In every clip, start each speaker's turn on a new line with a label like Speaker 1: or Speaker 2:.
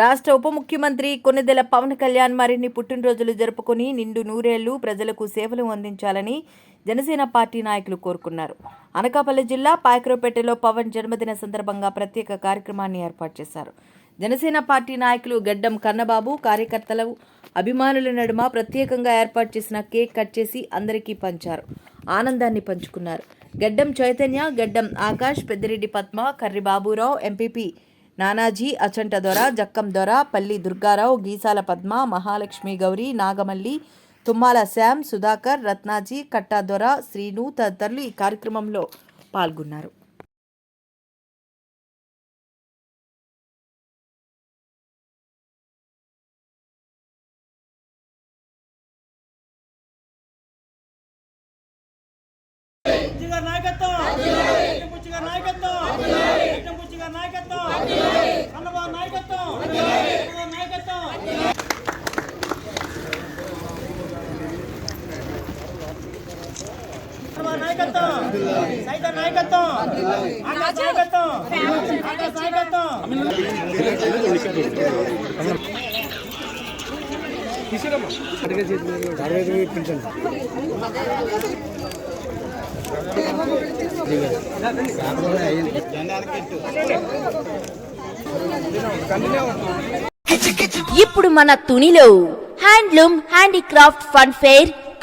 Speaker 1: రాష్ట్ర ఉప ముఖ్యమంత్రి కొన్నిదెల పవన్ కళ్యాణ్ మరిన్ని పుట్టినరోజులు జరుపుకొని నిండు నూరేళ్ళు ప్రజలకు సేవలు అందించాలని జనసేన పార్టీ నాయకులు కోరుకున్నారు. అనకాపల్లి జిల్లా పాయకరపేటలో పవన్ జన్మదిన సందర్భంగా ప్రత్యేక కార్యక్రమాన్ని ఏర్పాటు చేశారు. జనసేన పార్టీ నాయకులు గడ్డం కన్నబాబు కార్యకర్తలు అభిమానుల నడుమ ప్రత్యేకంగా ఏర్పాటు చేసిన కేక్ కట్ చేసి అందరికీ పంచారు. ఆనందాన్ని పంచుకున్నారు. గడ్డం చైతన్య గడ్డం ఆకాష్ పెద్దిరెడ్డి పద్మ కర్రి బాబురావు ఎంపీపీ నానాజీ అచంట దొర జక్కం దొర పల్లి దుర్గారావు గీసాల పద్మ మహాలక్ష్మి గౌరి నాగమల్లి తుమ్మాల శ్యామ్ సుధాకర్ రత్నాజీ కట్టా దొర శ్రీను తదితరులు ఈ కార్యక్రమంలో పాల్గొన్నారు.
Speaker 2: నాయకత్వం బుచ్చి గారి నాయకత్వం బుచ్చి గారి నాయకత్వం కన్నబాబు నాయకత్వం కన్నబాబు నాయకత్వం కన్నబాబు నాయకత్వం సైత నాయకత్వం ఆకాశ నాయకత్వం ఆకాశ నాయకత్వం.
Speaker 3: ఇప్పుడు మన తునిలో handloom handicraft fun fair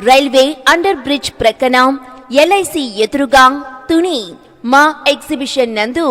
Speaker 3: railway under bridge ప్రక్కన ఎల్ఐసి ఎదురుగా తుని మా ఎగ్జిబిషన్ నందు